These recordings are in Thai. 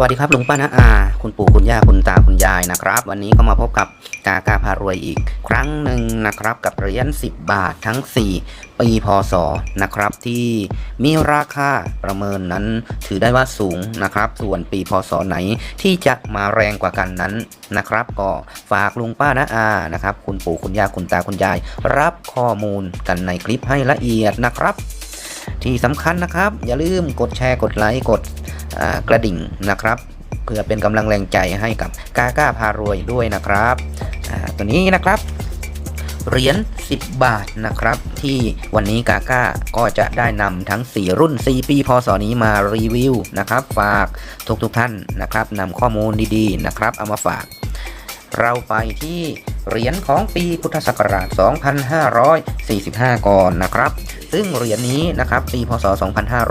วัสดีครับลุงป้านะอาคุณปู่คุณย่าคุณตาคุณยายนะครับ วันนี้ก็มาพบกับกากาพารวยอีก ครั้งหนึ่งนะครับ กับเหรียญ10 บาททั้ง 4 ปีพศนะครับ ที่มีราคาประเมินนั้น ถือได้ว่าสูงนะครับ ส่วนปีพศไหนที่จะมาแรงกว่ากันนั้นนะครับ ก็ฝากลุงป้านะอานะครับ คุณปู่คุณย่าคุณตาคุณยาย รับข้อมูลกันในคลิปให้ละเอียดนะครับ ที่สำคัญนะครับ อย่าลืมกดแชร์กดไลค์กด กระดิ่งนะครับ เพื่อเป็นกำลังแรงใจให้กับกาก้าพารวยด้วยนะครับตัวนี้นะครับเหรียญ10 บาทนะครับ ที่วันนี้กาก้าก็จะได้นำทั้ง 4 รุ่น 4 ปีพศนี้มารีวิวนะครับ ฝากทุกๆท่านนะครับนำข้อมูลดีๆนะครับ เอามาฝาก เราไปที่ เหรียญของปีพุทธศักราช 2545 ก่อนนะครับ ซึ่งเหรียญนี้นะครับปีพศ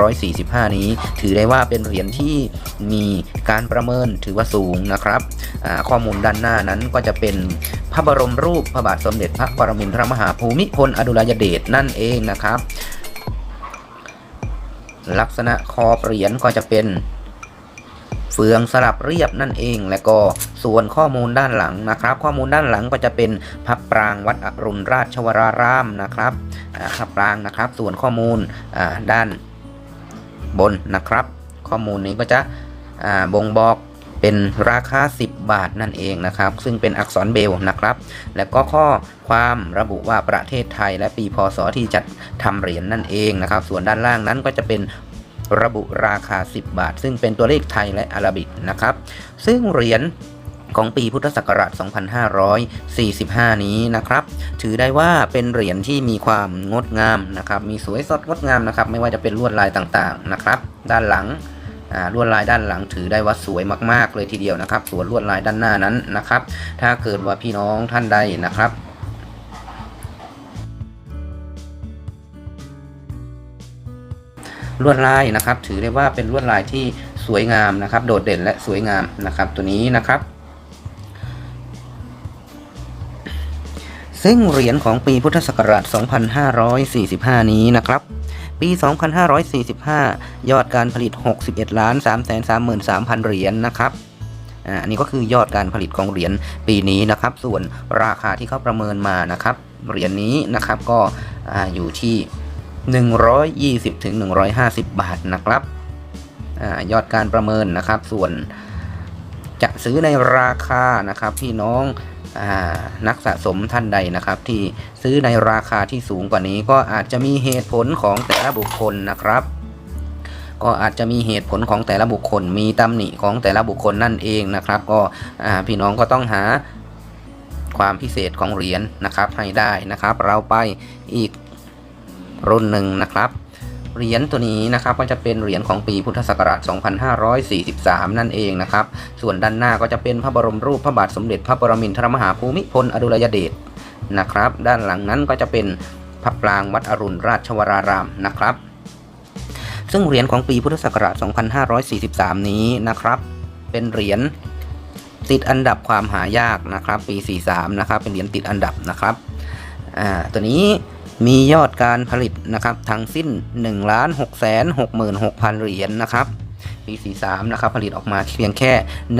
2545 นี้ ถือได้ว่าเป็นเหรียญที่มีการประเมินถือว่าสูงนะครับ ข้อมูลด้านหน้านั้นก็จะเป็นพระบรมรูปพระบาทสมเด็จพระปรมินทรมหาภูมิพลอดุลยเดชนั่นเองนะครับ ลักษณะคอเหรียญก็จะเป็น เฟืองสลับเรียบนั่นเอง และก็ส่วนข้อมูลด้านหลังนะครับ ข้อมูลด้านหลังก็จะเป็นพระปรางวัดอรุณราชวรารามนะครับอ่าครับปรางนะครับ ส่วนข้อมูลด้านบนนะครับ ข้อมูลนี้ก็จะบ่งบอกเป็นราคา 10 บาทนั่นเองนะครับ ซึ่งเป็นอักษรเบลนะครับ และก็ข้อความระบุว่าประเทศไทยและปีพศที่จัดทำเหรียญนนั่นเองนะครับ ส่วนด้านล่างนั้นก็จะเป็น ระบุราคา 10 บาท ซึ่งเป็นตัวเลขไทยและอาราบิกนะครับ ซึ่งเหรียญของปีพุทธศักราช 2545 นี้นะครับ ถือได้ว่าเป็นเหรียญที่มีความงดงามนะครับ มีสวยสดงดงามนะครับ ไม่ว่าจะเป็นลวดลายต่างๆนะครับ ด้านหลังลวดลายด้านหลังถือได้ว่าสวยมากๆเลยทีเดียวนะครับ ส่วนลวดลายด้านหน้านั้นนะครับ ถ้าเกิดว่าพี่น้องท่านใดนะครับ ลวดลายนะครับ ถือได้ว่าเป็นลวดลายที่สวยงามนะครับ โดดเด่นและสวยงามนะครับ ตัวนี้นะครับ ซึ่งเหรียญของปีพุทธศักราช 2545 นี้นะครับปี 2545 ยอดการผลิต 61 ล้าน 3 3 3 3 0 0 เหรียญนะครับ อันนี้ก็คือยอดการผลิตของเหรียญปีนี้นะครับ ส่วนราคาที่เขาประเมินมานะครับ เหรียญนี้นะครับก็ออยู่ที่ 120ถึง150 บาทนะครับอยอดการประเมินนะครับ ส่วนจะซื้อในราคานะครับพี่น้องอนักสะสมท่านใดนะครับ ที่ซื้อในราคาที่สูงกว่านี้ ก็อาจจะมีเหตุผลของแต่ละบุคคลนะครับ ก็อาจจะมีเหตุผลของแต่ละบุคคล มีตำหนิของแต่ละบุคคลนั่นเองนะครับ ก็พี่น้องก็ต้องหาความพิเศษของเหรียญนะครับให้ได้นะครับ เราไปอีก รุ่นหนึ่งนะครับ เหรียญตัวนี้นะครับก็จะเป็นเหรียญของปีพุทธศักราช 2543 นั่นเองนะครับ ส่วนด้านหน้าก็จะเป็นพระบรมรูปพระบาทสมเด็จพระปรมินทรมหาภูมิพลอดุลยเดชนะครับ ด้านหลังนั้นก็จะเป็นพระปรางวัดอรุณราชวรารามนะครับ ซึ่งเหรียญของปีพุทธศักราช 2543 นี้นะครับ เป็นเหรียญติดอันดับความหายากนะครับ ปี 43 นะครับ เป็นเหรียญติดอันดับนะครับ อ่า ตัวนี้ มียอดการผลิตนะครับทั้งสิ้น 1 6 6 6 6 0 0 0 เหรียญนะครับปี 43 นะครับ ผลิตออกมาเพียงแค่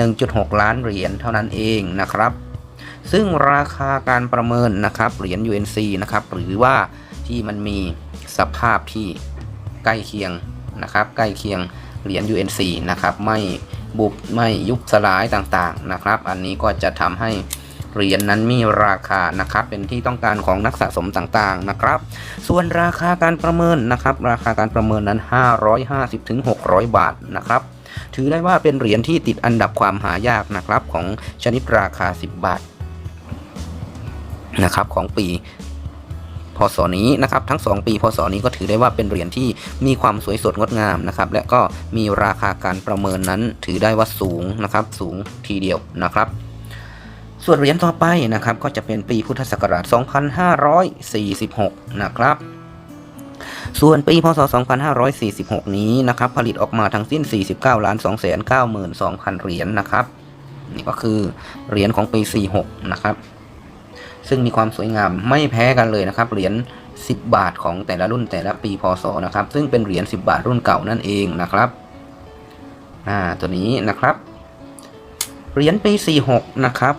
1.6 ล้านเหรียญเท่านั้นเองนะครับ ซึ่งราคาการประเมินนะครับ เหรียญ UNC นะครับ หรือว่าที่มันมีสภาพที่ใกล้เคียงนะครับ ใกล้เคียงเหรียญ UNC นะครับ ไม่บุบไม่ยุบสลายต่างๆนะครับ อันนี้ก็จะทำให้ เหรียญนั้นมีราคานะครับ เป็นที่ต้องการของนักสะสมต่างๆนะครับ ส่วนราคาการประเมินนะครับ ราคาการประเมินนั้น 550-600 บาทนะครับถือได้ว่าเป็นเหรียญที่ติดอันดับความหายากนะครับของชนิดราคา 10 บาทนะครับของปีพศนี้นะครับทั้ง 2 ปีพศนี้ก็ถือได้ว่าเป็นเหรียญที่มีความสวยสดงดงามนะครับและก็มีราคาการประเมินนั้นถือได้ว่าสูงนะครับสูงทีเดียวนะครับ ส่วนเหรียญต่อไปนะครับ ก็จะเป็นปีพุทธศักราช 2546 นะครับ ส่วนปีพศ 2546 นี้นะครับ ผลิตออกมาทั้งสิ้น 49ล้าน2 9 2 0 0 0 เหรียญนะครับ นี่ก็คือเหรียญของปี 46 นะครับ ซึ่งมีความสวยงามไม่แพ้กันเลยนะครับ เหรียญ 10 บาทของแต่ละรุ่นแต่ละปีพศ นะครับ ซึ่งเป็นเหรียญ 10 บาทรุ่นเก่านั่นเองนะครับอ่าตัวนี้นะครับ เหรียญปี 46 นะครับ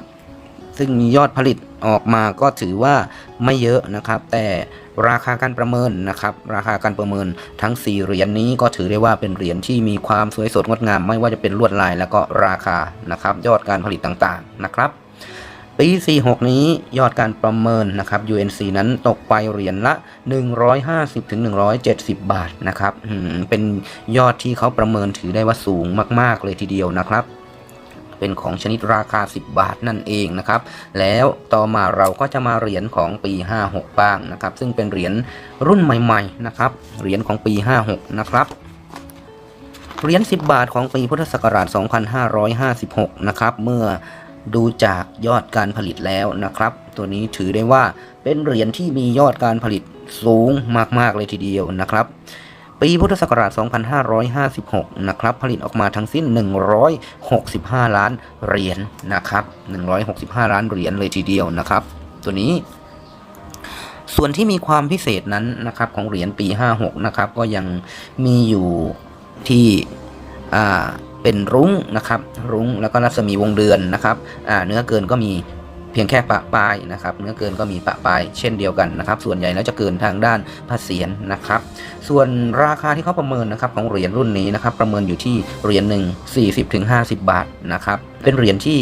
ซึ่งมียอดผลิตออกมาก็ถือว่าไม่เยอะนะครับ แต่ราคาการประเมินนะครับ ราคาการประเมินทั้ง 4 เหรียญนี้ก็ถือได้ว่าเป็นเหรียญที่มีความสวยสดงดงาม ไม่ว่าจะเป็นลวดลายแล้วก็ราคานะครับ ยอดการผลิตต่างๆนะครับ ปี 46 นี้ยอดการประเมินนะครับ UNC นั้นตกไปเหรียญละ 150-170 บาทนะครับเป็นยอดที่เขาประเมินถือได้ว่าสูงมากๆเลยทีเดียวนะครับ เป็นของชนิดราคา 10 บาทนั่นเองนะครับ แล้วต่อมาเราก็จะมาเหรียญของปี 56 บ้างนะครับ ซึ่งเป็นเหรียญรุ่นใหม่ๆนะครับ เหรียญของปี 56 นะครับเหรียญ10 บาทของปีพุทธศักราช 2556 นะครับ เมื่อดูจากยอดการผลิตแล้วนะครับ ตัวนี้ถือได้ว่าเป็นเหรียญที่มียอดการผลิตสูงมากๆเลยทีเดียวนะครับ ปีพุทธศักราช 2556 นะครับ ผลิตออกมาทั้งสิ้น 165 ล้านเหรียญนะครับ 165 ล้านเหรียญเลยทีเดียวนะครับ ตัวนี้ ส่วนที่มีความพิเศษนั้นนะครับของเหรียญปี 56 นะครับ ก็ยังมีอยู่ที่เป็นรุ้งนะครับ รุ้งแล้วก็รัศมีวงเดือนนะครับเนื้อเกินก็มี พียงแค่ปะปลายนะครับเนื้อเกินก็มีปะปลายเช่นเดียวกันนะครับ ส่วนใหญ่แล้วจะเกินทางด้านภาษีนะครับ ส่วนราคาที่เขาประเมินนะครับของเหรียญรุ่นนี้นะครับ ประเมินอยู่ที่เหรียญหนึ่ง40-50 บาทนะครับ เป็นเหรียญที่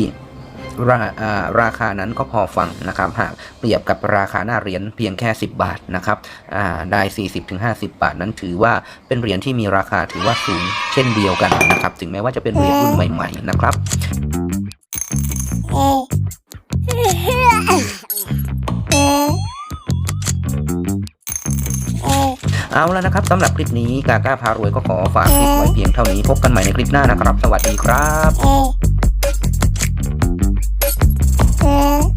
ราราคานั้นก็พอฟังนะครับหากเปรียบกับราคาหน้าเหรียญเพียงแค่ 10 บาทนะครับอ่าได้ 40-50 บาทนั้นถือว่าเป็นเหรียญที่มีราคาถือว่าสูงเช่นเดียวกันนะครับ ถึงแม้ว่าจะเป็นเหรียญรุ่นใหม่ ๆ นะครับ เอาแล้วนะครับสำหรับคลิปนี้กาก้าพารวยก็ขอฝากคลิปไว้เพียงเท่านี้พบกันใหม่ในคลิปหน้านะครับ สวัสดีครับ Yeah.